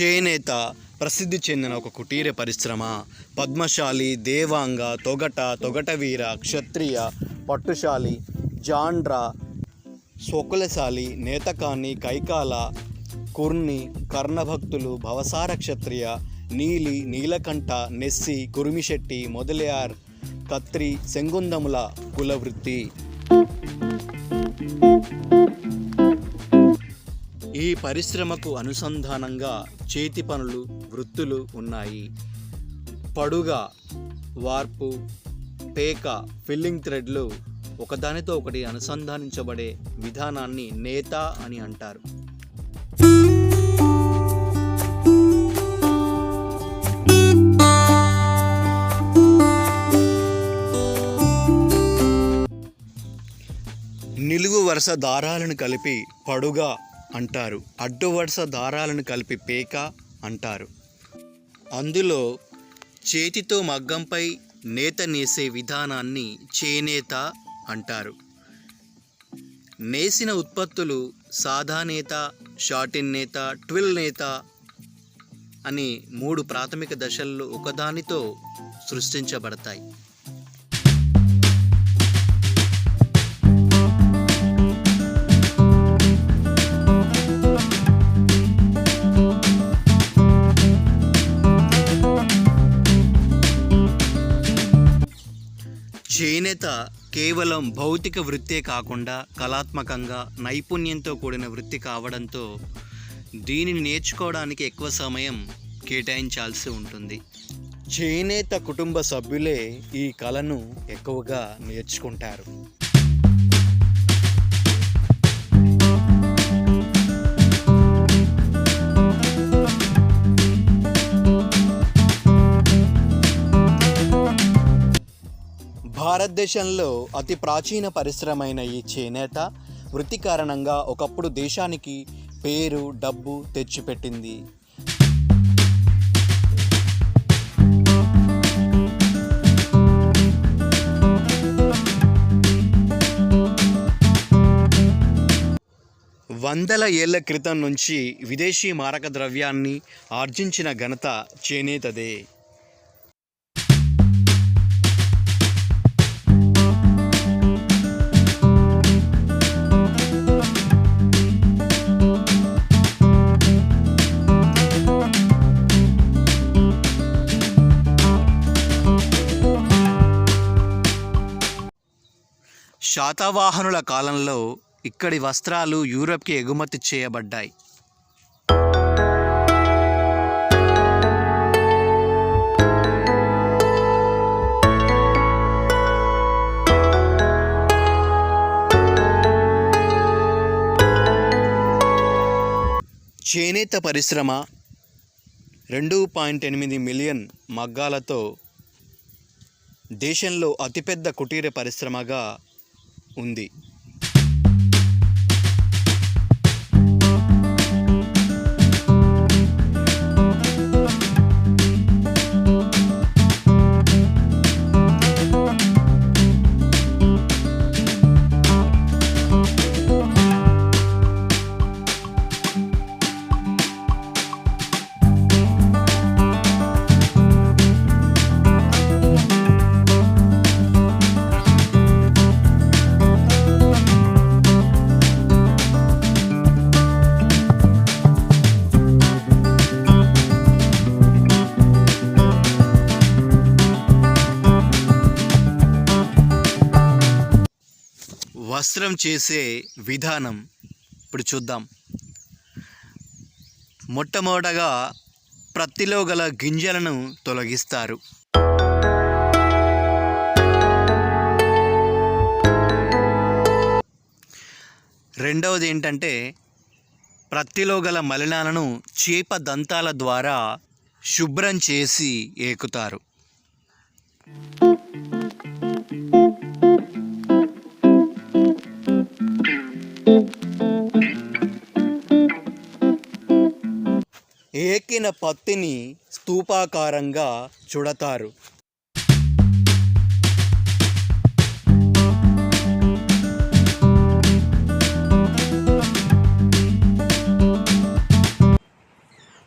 చేనేత ప్రసిద్ధి చెందిన ఒక కుటీర పరిశ్రమ. పద్మశాలి దేవాంగ తొగట తొగటవీర క్షత్రియ పట్టుశాలి జాండ్ర స్వకులశాలి నేతకాని కైకాల కుర్ని కర్ణభక్తులు భవసార క్షత్రియ నీలి నీలకంఠ నెస్సి కురుమిశెట్టి మొదలయార్ కత్రి సెంగుందముల కులవృత్తి. ఈ పరిశ్రమకు అనుసంధానంగా చేతి పనులు వృత్తులు ఉన్నాయి. పడుగ వార్పు పేక ఫిల్లింగ్ థ్రెడ్లు ఒకదానితో ఒకటి అనుసంధానించబడే విధానాన్ని నేత అని అంటారు. నిలువు వరుస దారాలను కలిపి పడుగా అంటారు. అడ్డు వరుస దారాలను కలిపి పేక అంటారు. అందులో చేతితో మగ్గంపై నేత నేసే విధానాన్ని చేనేత అంటారు. నేసిన ఉత్పత్తులు సాదా నేత షార్టిన్ నేత ట్విల్ నేత అని మూడు ప్రాథమిక దశల్లో ఒకదానితో సృష్టించబడతాయి. చేనేత కేవలం భౌతిక వృత్తే కాకుండా కళాత్మకంగా నైపుణ్యంతో కూడిన వృత్తి కావడంతో దీనిని నేర్చుకోవడానికి ఎక్కువ సమయం కేటాయించాల్సి ఉంటుంది. చేనేత కుటుంబ సభ్యులే ఈ కళను ఎక్కువగా నేర్చుకుంటారు. భారతదేశంలో అతి ప్రాచీన పరిశ్రమైన ఈ చేనేత వృత్తి కారణంగా ఒకప్పుడు దేశానికి పేరు డబ్బు తెచ్చిపెట్టింది. వందల ఏళ్ళ క్రితం నుంచి విదేశీ మారక ద్రవ్యాన్ని ఆర్జించిన ఘనత చేనేతదే. శాతవాహనుల కాలంలో ఇక్కడి వస్త్రాలు యూరప్కి ఎగుమతి చేయబడ్డాయి. చేనేత పరిశ్రమ రెండు పాయింట్ ఎనిమిది మిలియన్ మగ్గాలతో దేశంలో అతిపెద్ద కుటీర పరిశ్రమగా ఉంది. వస్త్రం చేసే విధానం ఇప్పుడు చూద్దాం. మొట్టమొదటగా ప్రత్తిలో గల గింజలను తొలగిస్తారు. రెండవది ఏంటంటే ప్రత్తిలో గల మలినాలను చేప దంతాల ద్వారా శుభ్రం చేసి ఏకుతారు. ఏకిన పత్తిని స్తూపాకారంగా చుడతారు.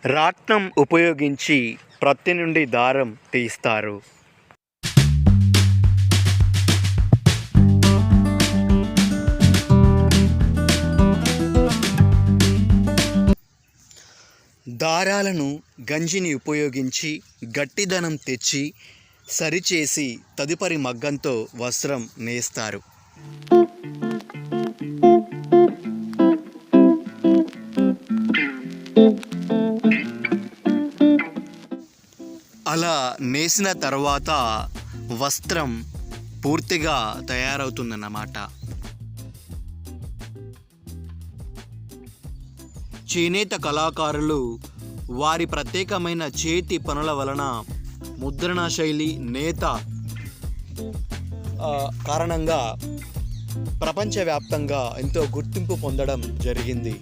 రాట్నం ఉపయోగించి ప్రత్తి నుండి దారం తీస్తారు. దారాలను గంజిని ఉపయోగించి గట్టిదనం తెచ్చి సరిచేసి తదుపరి మగ్గంతో వస్త్రం నేస్తారు. అలా నేసిన తర్వాత వస్త్రం పూర్తిగా తయారవుతుందన్నమాట. చేనేత కళాకారులు వారి ప్రత్యేకమైన చేతి పనుల వలన ముద్రణ శైలి నేత కారణంగా ప్రపంచవ్యాప్తంగా ఎంతో గుర్తింపు పొందడం జరిగింది.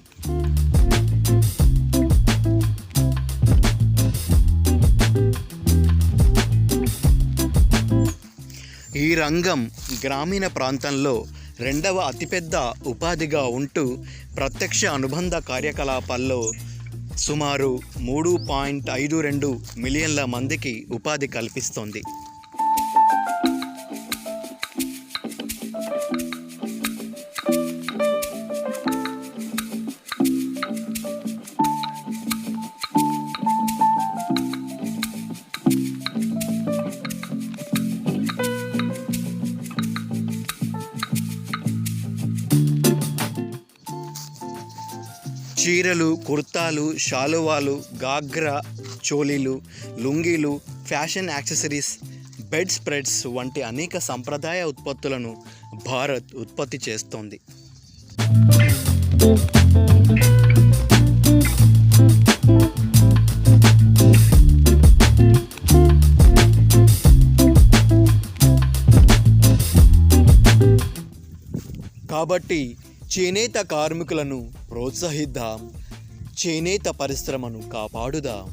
ఈ రంగం గ్రామీణ ప్రాంతంలో రెండవ అతిపెద్ద ఉపాధిగా ఉంటూ ప్రత్యక్ష అనుబంధ కార్యకలాపాల్లో సుమారు మూడు పాయింట్ ఐదు రెండు మిలియన్ల మందికి ఉపాధి కల్పిస్తోంది. చీరలు కుర్తాలు శాలువాలు గాగ్రా చోలీలు లుంగీలు ఫ్యాషన్ యాక్సెసరీస్ బెడ్ స్ప్రెడ్స్ వంటి అనేక సంప్రదాయ ఉత్పత్తులను భారత్ ఉత్పత్తి చేస్తోంది. కాబట్టి చేనేత కార్మికులను ప్రోత్సహిద్దాం. చేనేత పరిశ్రమను కాపాడుదాం.